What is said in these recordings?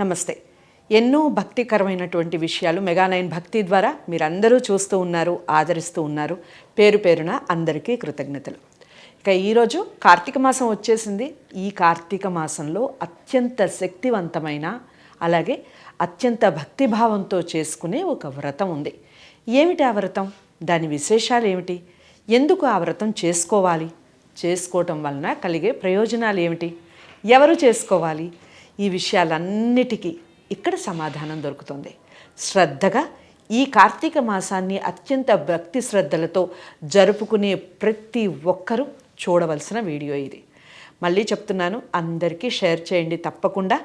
నమస్తే. ఎన్నో భక్తికరమైనటువంటి విషయాలు మెగానైన్ భక్తి ద్వారా మీరందరూ చూస్తూ ఉన్నారు ఆదరిస్తూ ఉన్నారు. పేరు పేరున అందరికీ కృతజ్ఞతలు. ఇక ఈరోజు కార్తీక మాసం వచ్చేసింది. ఈ కార్తీక మాసంలో అత్యంత శక్తివంతమైన అలాగే అత్యంత భక్తిభావంతో చేసుకునే ఒక వ్రతం ఉంది. ఏమిటి ఆ వ్రతం? దాని విశేషాలు ఏమిటి? ఎందుకు ఆ వ్రతం చేసుకోవాలి? చేసుకోవటం వలన కలిగే ప్రయోజనాలు ఏమిటి? ఎవరు చేసుకోవాలి? ఈ విషయాలన్నిటికీ ఇక్కడ సమాధానం దొరుకుతుంది. శ్రద్ధగా ఈ కార్తీక మాసాన్ని అత్యంత భక్తి శ్రద్ధలతో జరుపుకునే ప్రతి ఒక్కరూ చూడవలసిన వీడియో ఇది. మళ్ళీ చెప్తున్నాను అందరికీ షేర్ చేయండి తప్పకుండా.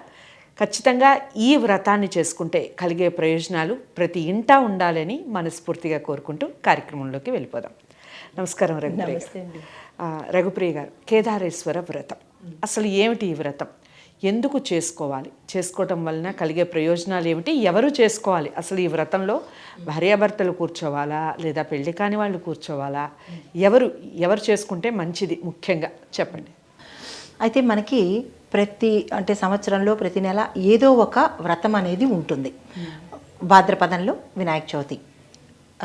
ఖచ్చితంగా ఈ వ్రతాన్ని చేసుకుంటే కలిగే ప్రయోజనాలు ప్రతి ఇంటా ఉండాలని మనస్ఫూర్తిగా కోరుకుంటూ కార్యక్రమంలోకి వెళ్ళిపోదాం. నమస్కారం రఘుప్రియ రఘుప్రియ గారు కేదారేశ్వర వ్రతం. అసలు ఏమిటి ఈ వ్రతం? ఎందుకు చేసుకోవాలి? చేసుకోవటం వలన కలిగే ప్రయోజనాలు ఏమిటి? ఎవరు చేసుకోవాలి? అసలు ఈ వ్రతంలో భార్యాభర్తలు కూర్చోవాలా? లేదా పెళ్ళి కాని వాళ్ళు కూర్చోవాలా? ఎవరు ఎవరు చేసుకుంటే మంచిది ముఖ్యంగా? చెప్పండి. అయితే మనకి ప్రతి అంటే సంవత్సరంలో ప్రతి నెల ఏదో ఒక వ్రతం అనేది ఉంటుంది. భాద్రపదంలో వినాయక చవితి.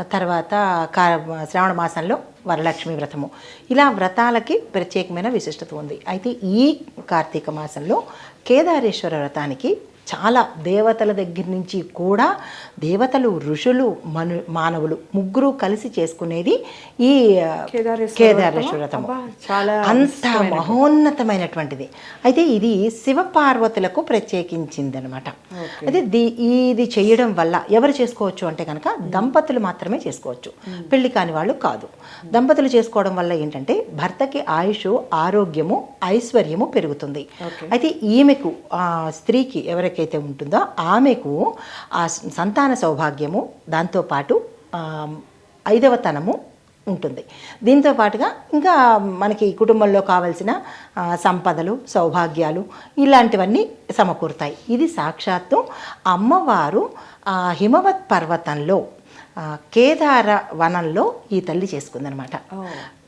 తర్వాత కా శ్రావణ మాసంలో వరలక్ష్మి వ్రతము. ఇలా వ్రతాలకి ప్రత్యేకమైన విశిష్టత ఉంది. అయితే ఈ కార్తీక మాసంలో కేదారేశ్వర వ్రతానికి చాలా దేవతల దగ్గర నుంచి కూడా దేవతలు ఋషులు మను మానవులు ముగ్గురు కలిసి చేసుకునేది ఈ కేదారేశ్వర కేదారేశ్వర వ్రతము అబ్బా, చాలా అంత మహోన్నతమైనటువంటిది. అయితే ఇది శివ పార్వతులకు ప్రత్యేకించింది అనమాట అయితే ది- ఇది చేయడం వల్ల ఎవరు చేసుకోవచ్చు అంటే కనుక దంపతులు మాత్రమే చేసుకోవచ్చు. పెళ్ళి కాని వాళ్ళు కాదు. దంపతులు చేసుకోవడం వల్ల ఏంటంటే భర్తకి ఆయుష్ ఆరోగ్యము ఐశ్వర్యము పెరుగుతుంది. అయితే ఈమెకు ఆ స్త్రీకి ఎవరికైతే ఉంటుందో ఆమెకు ఆ సంతాన సౌభాగ్యము దాంతోపాటు ఐదవతనము ఉంటుంది. దీంతో పాటుగా ఇంకా మనకి కుటుంబంలో కావలసిన సంపదలు సౌభాగ్యాలు ఇలాంటివన్నీ సమకూరుతాయి. ఇది సాక్షాత్తు అమ్మవారు హిమవత్ పర్వతంలో కేదార వనంలో ఈ తల్లి చేసుకుందనమాట.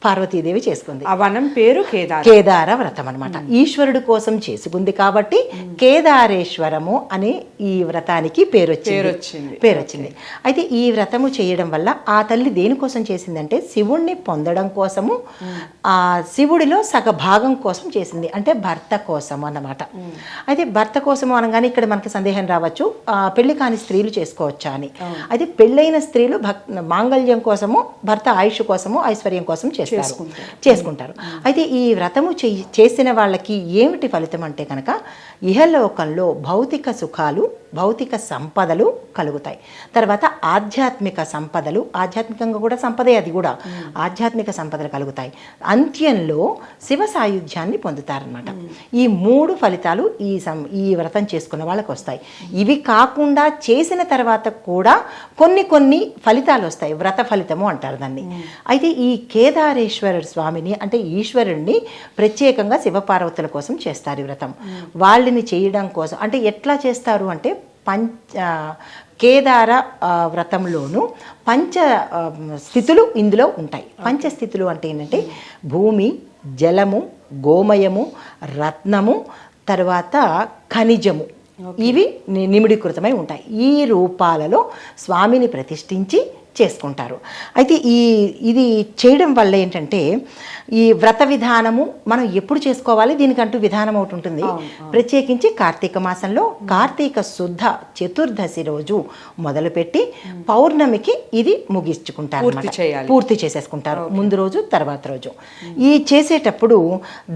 పార్వతీదేవి చేసుకుంది. ఆ వనం పేరు కేదార్. కేదార వ్రతం అనమాట ఈశ్వరుడు కోసం చేసుకుంది కాబట్టి కేదారేశ్వరము అనే ఈ వ్రతానికి పేరు వచ్చింది. పేరు వచ్చింది అయితే ఈ వ్రతము చేయడం వల్ల ఆ తల్లి దేనికోసం చేసిందంటే శివుణ్ణి పొందడం కోసము ఆ శివుడిలో సగ భాగం కోసం చేసింది. అంటే భర్త కోసం అన్నమాట. అయితే భర్త కోసము అనగానే ఇక్కడ మనకి సందేహం రావచ్చు. పెళ్ళి కాని స్త్రీలు చేసుకోవచ్చా అని. అయితే పెళ్ళైన స్త్రీలు భక్ మాంగళ్యం కోసము భర్త ఆయుష్ కోసము ఐశ్వర్యం కోసం చేస్తారు చేసుకుంటారు. అయితే ఈ వ్రతము చేసిన వాళ్ళకి ఏమిటి ఫలితం అంటే కనుక ఇహలోకంలో భౌతిక సుఖాలు భౌతిక సంపదలు కలుగుతాయి. తర్వాత ఆధ్యాత్మిక సంపదలు ఆధ్యాత్మికంగా కూడా సంపదే అది కూడా. ఆధ్యాత్మిక సంపదలు కలుగుతాయి. అంత్యంలో శివ సాయుధ్యాన్ని పొందుతారనమాట ఈ మూడు ఫలితాలు ఈ సం ఈ వ్రతం చేసుకున్న వాళ్ళకి వస్తాయి. ఇవి కాకుండా చేసిన తర్వాత కూడా కొన్ని కొన్ని ఫలితాలు వస్తాయి. వ్రత ఫలితము అంటారు దాన్ని. అయితే ఈ కేదారేశ్వర స్వామిని అంటే ఈశ్వరుణ్ణి ప్రత్యేకంగా శివపార్వతుల కోసం చేస్తారు ఈ వ్రతం. వాళ్ళని చేయడం కోసం అంటే ఎట్లా చేస్తారు అంటే పంచ కేదార వ్రతంలోను పంచ స్థితులు ఇందులో ఉంటాయి. పంచస్థితులు అంటే ఏంటంటే భూమి జలము గోమయము రత్నము తర్వాత ఖనిజము. ఇవి నిమిడీకృతమై ఉంటాయి. ఈ రూపాలలో స్వామిని ప్రతిష్ఠించి చేసుకుంటారు. అయితే ఈ ఇది చేయడం వల్ల ఏంటంటే ఈ వ్రత విధానము మనం ఎప్పుడు చేసుకోవాలి? దీనికంటూ విధానం ఒకటి ఉంటుంది. ప్రత్యేకించి కార్తీక మాసంలో కార్తీక శుద్ధ చతుర్దశి రోజు మొదలుపెట్టి పౌర్ణమికి ఇది ముగించుకుంటారు పూర్తి చేసేసుకుంటారు. ముందు రోజు తర్వాత రోజు. ఈ చేసేటప్పుడు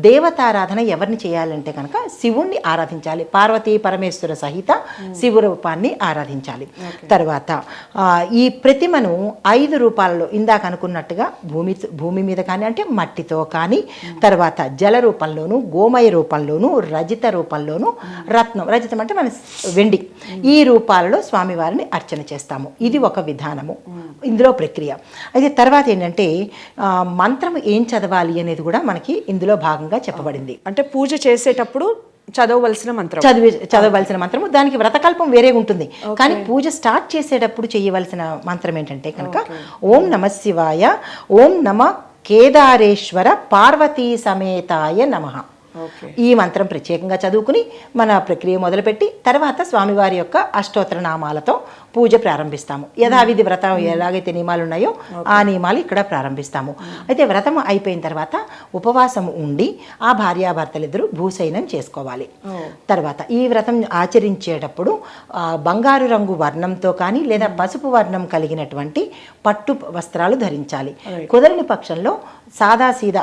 దేవతారాధన ఎవరిని చేయాలంటే కనుక శివుణ్ణి ఆరాధించాలి. పార్వతీ పరమేశ్వర సహిత శివ రూపాన్ని ఆరాధించాలి. తర్వాత ఈ ప్రతిమను ఐదు రూపాలలో ఇందాక అనుకున్నట్టుగా భూమి భూమి మీద కానీ అంటే మట్టితో కానీ తర్వాత జల రూపంలోను గోమయ రూపంలోను రజిత రూపంలోను రత్నం రజితం అంటే మన వెండి. ఈ రూపాలలో స్వామివారిని అర్చన చేస్తాము. ఇది ఒక విధానము. ఇందులో ప్రక్రియ. అయితే తర్వాత ఏంటంటే మంత్రం ఏం చదవాలి అనేది కూడా మనకి ఇందులో భాగంగా చెప్పబడింది. అంటే పూజ చేసేటప్పుడు చదవవలసిన మంత్రం చదివి చదవవలసిన మంత్రము. దానికి వ్రతకల్పం వేరే ఉంటుంది. కానీ పూజ స్టార్ట్ చేసేటప్పుడు చేయవలసిన మంత్రం ఏంటంటే కనుక ఓం నమ శివాయ ఓం నమ కేదారేశ్వర పార్వతీ సమేతాయ నమ. ఈ మంత్రం ప్రత్యేకంగా చదువుకుని మన ప్రక్రియ మొదలుపెట్టి తర్వాత స్వామివారి యొక్క అష్టోత్తర నామాలతో పూజ ప్రారంభిస్తాము. యథావిధి వ్రతం ఎలాగైతే నియమాలు ఉన్నాయో ఆ నియమాలు ఇక్కడ ప్రారంభిస్తాము. అయితే వ్రతం అయిపోయిన తర్వాత ఉపవాసం ఉండి ఆ భార్యాభర్తలిద్దరూ భూశయనం చేసుకోవాలి. తర్వాత ఈ వ్రతం ఆచరించేటప్పుడు బంగారు రంగు వర్ణంతో కానీ లేదా పసుపు వర్ణం కలిగినటువంటి పట్టు వస్త్రాలు ధరించాలి. కుదరని పక్షంలో సాదా సీదా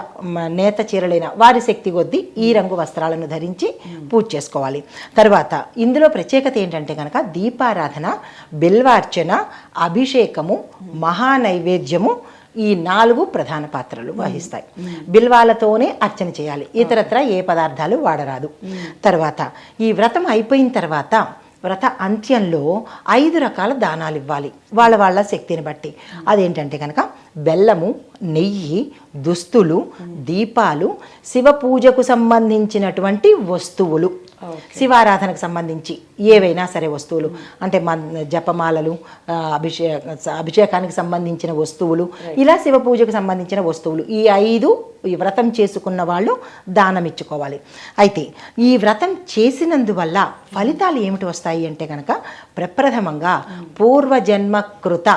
నేత చీరలైన వారి శక్తి కొద్దీ ఈ రంగు వస్త్రాలను ధరించి పూజ చేసుకోవాలి. తర్వాత ఇందులో ప్రత్యేకత ఏంటంటే కనుక దీపారాధన బిల్వార్చన అభిషేకము మహా నైవేద్యము ఈ నాలుగు ప్రధాన పాత్రలు వహిస్తాయి. బిల్వాలతోనే అర్చన చేయాలి. ఇతరత్ర ఏ పదార్థాలు వాడరాదు. తర్వాత ఈ వ్రతం అయిపోయిన తర్వాత వ్రత అంత్యంలో ఐదు రకాల దానాలు ఇవ్వాలి. వాళ్ళ వాళ్ళ శక్తిని బట్టి. అదేంటంటే కనుక బెల్లము నెయ్యి దుస్తులు దీపాలు శివ పూజకు సంబంధించినటువంటి వస్తువులు. శివారాధనకు సంబంధించి ఏవైనా సరే వస్తువులు అంటే మన్ జపమాలలు అభిషేక అభిషేకానికి సంబంధించిన వస్తువులు ఇలా శివ పూజకు సంబంధించిన వస్తువులు ఈ ఐదు ఈ వ్రతం చేసుకున్న వాళ్ళు దానం ఇచ్చుకోవాలి. అయితే ఈ వ్రతం చేసినందువల్ల ఫలితాలు ఏమిటి వస్తాయి అంటే కనుక ప్రప్రథమంగా పూర్వజన్మ కృత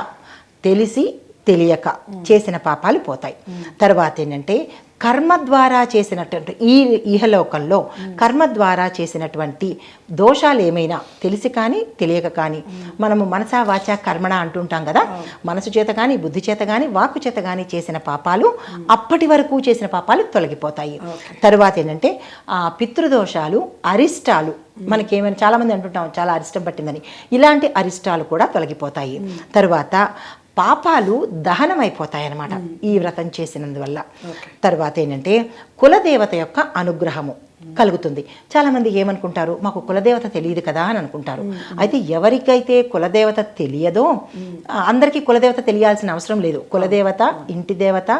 తెలిసి తెలియక చేసిన పాపాలు పోతాయి. తర్వాత ఏంటంటే కర్మ ద్వారా చేసినటువంటి ఈ ఇహలోకంలో కర్మ ద్వారా చేసినటువంటి దోషాలు ఏమైనా తెలిసి కానీ తెలియక కానీ మనము మనసా వాచ కర్మణ అంటుంటాం కదా మనసు చేత కానీ బుద్ధి చేత కానీ వాక్కు చేత కానీ చేసిన పాపాలు అప్పటి వరకు చేసిన పాపాలు తొలగిపోతాయి. తర్వాత ఏంటంటే ఆ పితృదోషాలు అరిష్టాలు మనకేమైనా చాలా మంది అంటుంటాం చాలా అరిష్టం పట్టిందని. ఇలాంటి అరిష్టాలు కూడా తొలగిపోతాయి. తర్వాత పాపాలు దహనం అయిపోతాయి అన్నమాట ఈ వ్రతం చేసినందువల్ల. తర్వాత ఏంటంటే కులదేవత యొక్క అనుగ్రహము కలుగుతుంది. చాలా మంది ఏమనుకుంటారు? మాకు కులదేవత తెలియదు కదా అని అనుకుంటారు. అయితే ఎవరికైతే కులదేవత తెలియదో అందరికీ కులదేవత తెలియాల్సిన అవసరం లేదు. కులదేవత ఇంటి దేవత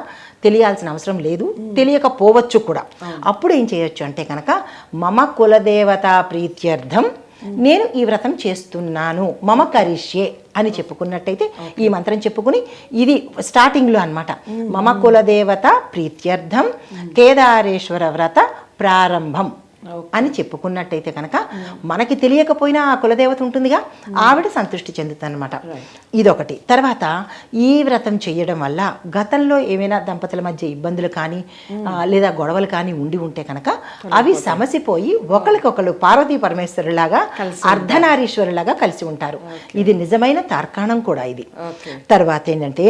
తెలియాల్సిన అవసరం లేదు. తెలియకపోవచ్చు కూడా. అప్పుడు ఏం చేయొచ్చు అంటే కనుక మమ కులదేవత ప్రీత్యర్థం నేను ఈ వ్రతం చేస్తున్నాను మమ కరిష్యే అని చెప్పుకున్నట్టయితే ఈ మంత్రం చెప్పుకుని ఇది స్టార్టింగ్లో అన్నమాట. మమ. కులదేవత ప్రీత్యర్థం కేదారేశ్వర వ్రత ప్రారంభం. అని చెప్పుకున్నట్టయితే కనుక మనకి తెలియకపోయినా ఆ కులదేవత ఉంటుందిగా. ఆవిడ సంతృష్టి చెందుతుందన్నమాట. ఇదొకటి. తర్వాత ఈ వ్రతం చేయడం వల్ల గతంలో ఏమైనా దంపతుల మధ్య ఇబ్బందులు కానీ ఆ, లేదా గొడవలు కానీ ఉండి ఉంటే కనుక అవి సమసిపోయి ఒకరికొకరు పార్వతీ పరమేశ్వరులాగా అర్ధనారీశ్వరులాగా కలిసి ఉంటారు. ఇది నిజమైన తార్కాణం కూడా ఇది. తర్వాత ఏంటంటే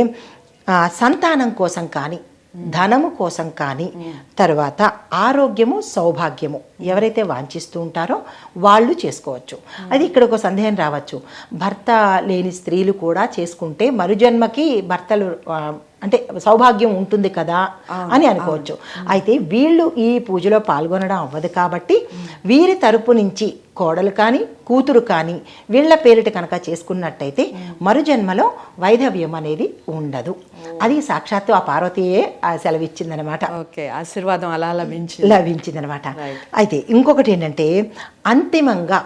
సంతానం కోసం కానీ ధనము కోసం కానీ తర్వాత ఆరోగ్యము సౌభాగ్యము ఎవరైతే వాంఛిస్తూ ఉంటారో వాళ్ళు చేసుకోవచ్చు. అది ఇక్కడ ఒక సందేహం రావచ్చు. భర్త లేని స్త్రీలు కూడా చేసుకుంటే మరుజన్మకి భర్తలు అంటే సౌభాగ్యం ఉంటుంది కదా అని అనుకోవచ్చు. అయితే వీళ్ళు ఈ పూజలో పాల్గొనడం అవ్వదు కాబట్టి వీరి తరపు నుంచి కోడలు కానీ కూతురు కానీ వీళ్ళ పేరిట కనుక చేసుకున్నట్టయితే మరుజన్మలో వైధవ్యం అనేది ఉండదు. అది సాక్షాత్తు ఆ పార్వతీయే ఆ సెలవిచ్చిందనమాట. ఓకే ఆశీర్వాదం అలా లభించి లభించిందనమాట. అయితే ఇంకొకటి ఏంటంటే అంతిమంగా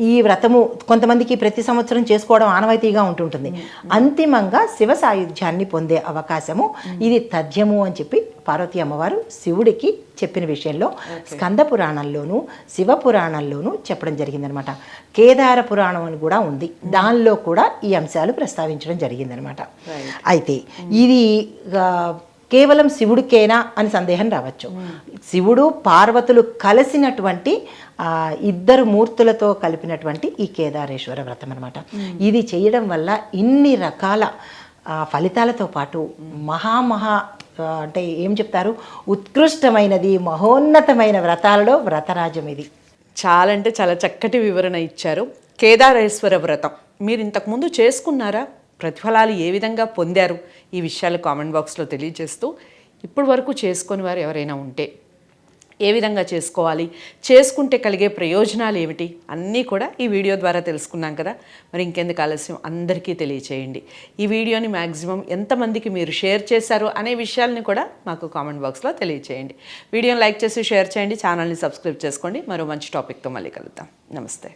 ఈ వ్రతము కొంతమందికి ప్రతి సంవత్సరం చేసుకోవడం ఆనవాయితీగా ఉంటుంటుంది. అంతిమంగా శివ సాయుధ్యాన్ని పొందే అవకాశము. ఇది తథ్యము అని చెప్పి పార్వతీ అమ్మవారు శివుడికి చెప్పిన విషయంలో స్కంద పురాణంలోను శివ పురాణంలోను చెప్పడం జరిగిందనమాట. కేదార పురాణం అని కూడా ఉంది. దానిలో కూడా ఈ అంశాలు ప్రస్తావించడం జరిగిందనమాట. అయితే ఇది కేవలం శివుడికేనా అని సందేహం రావచ్చు. శివుడు పార్వతులు కలిసినటువంటి ఇద్దరు మూర్తులతో కలిపినటువంటి ఈ కేదారేశ్వర వ్రతం అనమాట ఇది చేయడం వల్ల ఇన్ని రకాల ఫలితాలతో పాటు మహామహా అంటే ఏం చెప్తారు? ఉత్కృష్టమైనది మహోన్నతమైన వ్రతాలలో వ్రతరాజ్యం ఇది. చాలా అంటే చాలా చక్కటి వివరణ ఇచ్చారు. కేదారేశ్వర వ్రతం. మీరు ఇంతకుముందు చేసుకున్నారా? ప్రతిఫలాలు ఏ విధంగా పొందారు? ఈ విషయాలు కామెంట్ బాక్స్లో తెలియజేస్తూ ఇప్పటి వరకు చేసుకొని వారు ఎవరైనా ఉంటే ఏ విధంగా చేసుకోవాలి? చేసుకుంటే కలిగే ప్రయోజనాలు ఏమిటి? అన్నీ కూడా ఈ వీడియో ద్వారా తెలుసుకున్నాం కదా. మరి ఇంకెందుకు ఆలస్యం? అందరికీ తెలియచేయండి. ఈ వీడియోని మ్యాక్సిమం ఎంతమందికి మీరు షేర్ చేశారు అనే విషయాల్ని కూడా మాకు కామెంట్ బాక్స్లో తెలియచేయండి. వీడియోని లైక్ చేసి షేర్ చేయండి. ఛానల్ని సబ్స్క్రైబ్ చేసుకోండి. మరో మంచి టాపిక్తో మళ్ళీ కలుద్దాం. నమస్తే.